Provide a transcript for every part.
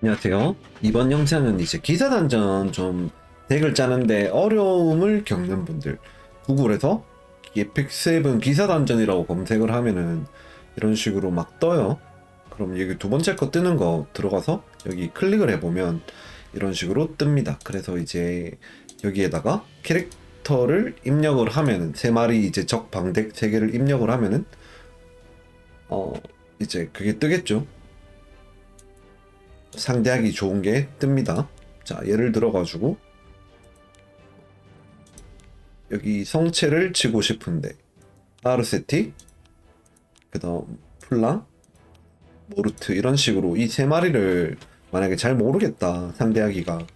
안녕하세요. 이번 영상은 이제 기사 단전 좀 덱을 짜는데 어려움을 겪는 분들 구글에서 에픽7 기사 단전이라고 검색을 하면은 이런 식으로 막 떠요. 그럼 여기 두 번째 거 뜨는 거 들어가서 여기 클릭을 해보면 이런 식으로 뜹니다. 그래서 이제 여기에다가 캐릭터를 입력을 하면은 세 마리 이제 적 방덱 세 개를 입력을 하면은 어 이제 그게 뜨겠죠. 상대하기 좋은 게 뜹니다. 자, 예를 들어가지고 여기 성체를 치고 싶은데 아르세티, 그다음 플랑, 모르트 이런 식으로 이 세 마리를 만약에 잘 모르겠다 상대하기가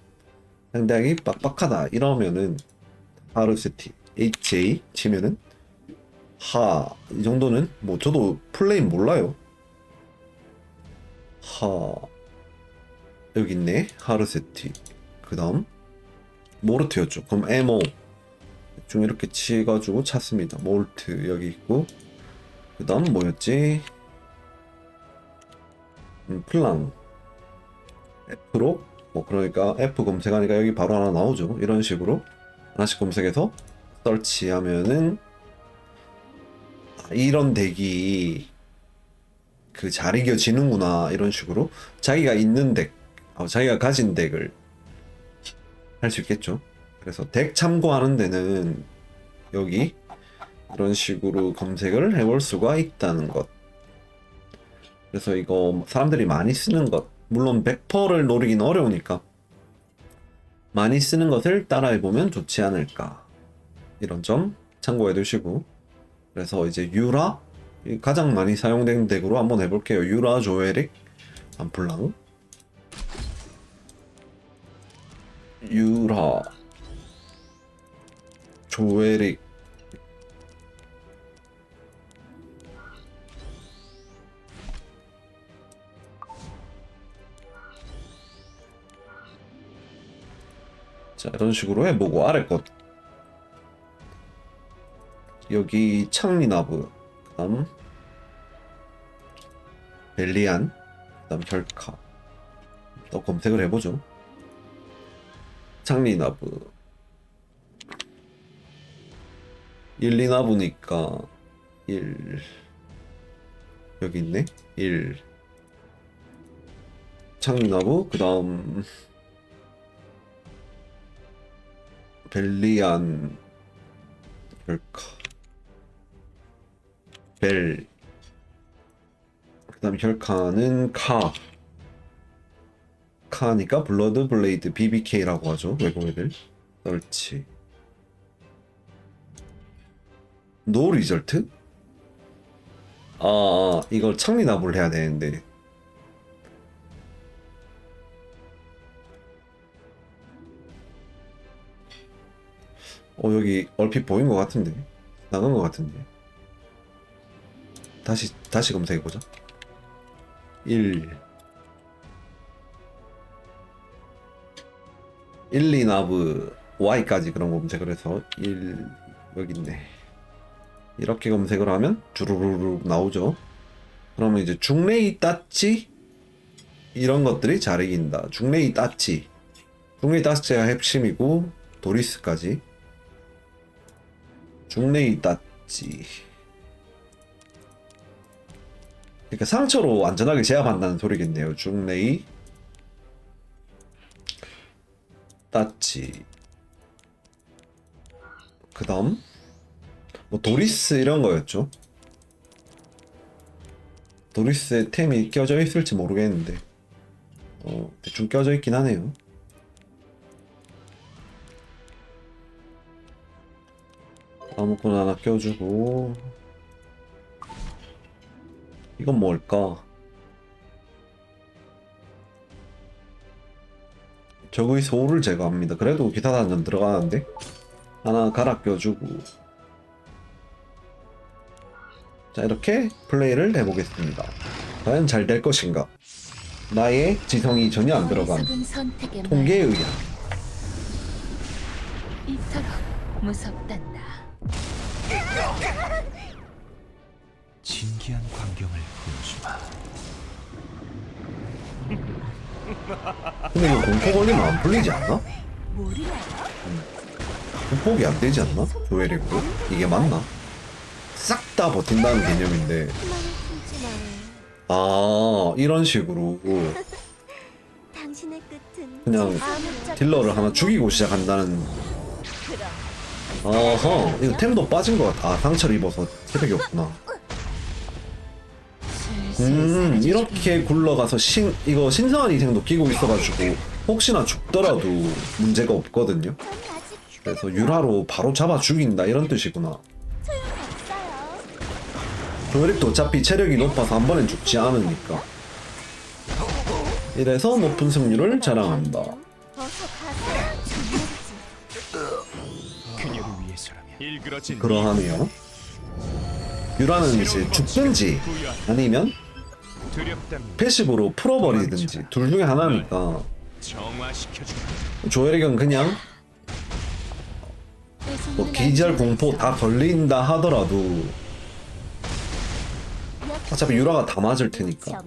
상대하기 빡빡하다 이러면은 아르세티 HA 치면은 하 이 정도는 뭐 저도 플레이 몰라요. 하 여기 있네. 하르세티 그 다음 모르트였죠. 그럼 에모 중 이렇게 치가지고 찾습니다. 모르트 여기 있고. 그 다음 뭐였지? 음, 플랑. F로? 뭐 그러니까 F 검색하니까 여기 바로 하나 나오죠. 이런 식으로 하나씩 검색해서 설치하면은 아, 이런 덱이 그 잘 이겨지는구나. 이런 식으로 자기가 있는 덱 어, 자기가 가진 덱을 할 수 있겠죠. 그래서 덱 참고하는 데는 여기 이런 식으로 검색을 해볼 수가 있다는 것. 그래서 이거 사람들이 많이 쓰는 것. 물론 100%를 노리긴 어려우니까 많이 쓰는 것을 따라해보면 좋지 않을까. 이런 점 참고해 두시고. 그래서 이제 유라 이 가장 많이 사용된 덱으로 한번 해볼게요. 유라 조에릭 안플랑 유라 조에릭 자 이런 식으로 해보고 아래 것. 여기 창리나브 그 다음 벨리안 그 다음 혈카. 또 검색을 해보죠 창리나브 1, 2나브니까 1 여기 있네? 1 창리나브 그 다음 벨리안 혈카. 벨. 그 다음 혈카는 카 카니까 블러드 블레이드 BBK라고 하죠 외국 애들. 설치. 노 리절트? 아, 아 이걸 창리납을 해야 되는데. 어 여기 얼핏 보인 것 같은데. 나간 것 같은데. 다시 다시 검색해 보자. 1 1, 2나브 Y까지 그런 검색을 해서 1 여기 있네. 이렇게 검색을 하면 주르르르 나오죠. 그러면 이제 중레이 따치 이런 것들이 잘 이긴다. 중레이 따치. 중레이 따치가 핵심이고 도리스까지. 중레이 따치. 그러니까 상처로 안전하게 제압한다는 소리겠네요. 중레이 따치 그 다음? 뭐 도리스 이런 거였죠. 도리스에 템이 껴져 있을지 모르겠는데. 어 대충 껴져 있긴 하네요. 아무거나 하나 껴주고. 이건 뭘까 적의 소울을 제거합니다. 그래도 기타 단전 들어가는데 하나 갈아 껴주고 자 이렇게 플레이를 해보겠습니다. 과연 잘 될 것인가? 나의 지성이 전혀 안 들어간 통계에 의한 말. 이토록 무섭단다. 진기한 광경을 보여주마. 근데 이거 공포 걸리면 안 풀리지 않나? 모르나요? 극복이 안 되지 않나? 조엘이고 이게 맞나? 싹 다 버틴다는 개념인데. 아 이런 식으로 그냥 딜러를 하나 죽이고 시작한다는 아하 이거 템도 빠진 것 같아 아 상처를 입어서 체력이 없구나 음 이렇게 굴러가서 신 이거 신성한 희생도 끼고 있어가지고 혹시나 죽더라도 문제가 없거든요. 그래서 유라로 바로 잡아 죽인다 이런 뜻이구나. 조엘도 어차피 체력이 높아서 한 번엔 죽지 않으니까. 이래서 높은 승률을 자랑한다. 그러하네요 유라는 이제 죽든지 아니면. 패시브로 풀어버리든지 둘 중에 하나니까 정화시켜주마. 조엘에겐 그냥 뭐 기절 공포 다 걸린다 하더라도 어차피 유라가 다 맞을 테니까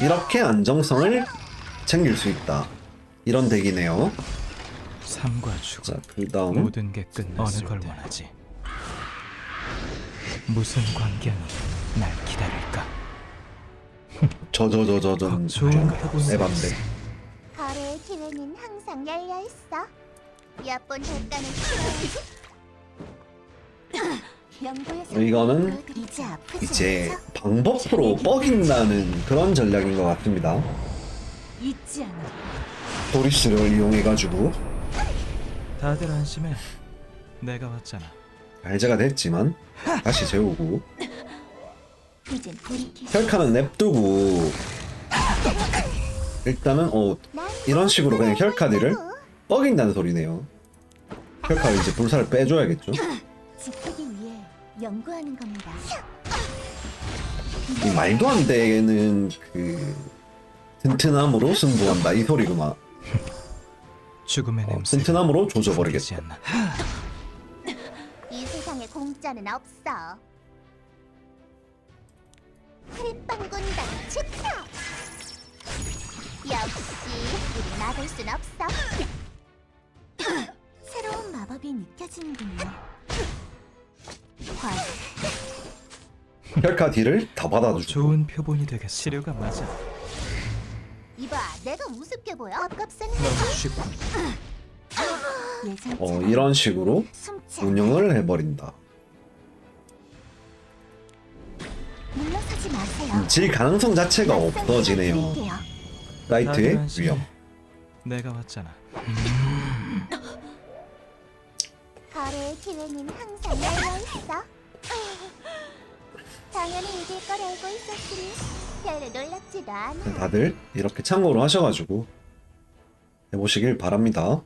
이렇게 안정성을 챙길 수 있다 이런 덱이네요. 삶과 죽음 자그 다음 모든 게 끝났을 어느 걸 원하지? 무슨 광경이 날 기다릴까? 저저저저전 좋은 에반데 거래의 기회는 항상 열려 있어. 엿본 대가는 연구에서 이거는 이제 아프지 이제 않죠? 방법으로 뻐긴다는 그런 전략인 것 같습니다. 잊지 않아. 도리스를 이용해가지고. 다들 안심해. 내가 왔잖아. 발제가 됐지만 다시 재우고. 이젠 돌이킬 혈카는 냅두고. 일단은 어 이런 식으로 그냥 혈카디를 뻐긴다는 소리네요. 혈카를 이제 불사를 빼줘야겠죠. 지키기 위해 연구하는 겁니다. 이 말도 안 되는 그 튼튼함으로 승부한다. 이 소리구만 죽음의 어, 냄새 튼튼함으로 조져버리겠다 않나 이 세상에 공짜는 없어. 크리빵 군단 축하! 역시 우리 막을 순 없어. 새로운 마법이 느껴지는군요. 화 혈카 딜을 다 받아주고 좋은 표본이 되겠어 치료가 맞아 우습게 보여? 쉽고 예전처럼 어 이런 식으로 숨지 않아. 운영을 해버린다 물러서지 마세요. 음, 질 가능성 자체가 없어지네요. 라이트의. 위험 내가 왔잖아 거래의 기회는 항상 열려 있어. 당연히 이길 걸 알고 있었으니 별로 놀랍지도 않아. 다들 이렇게 참고로 하셔가지고 해보시길 바랍니다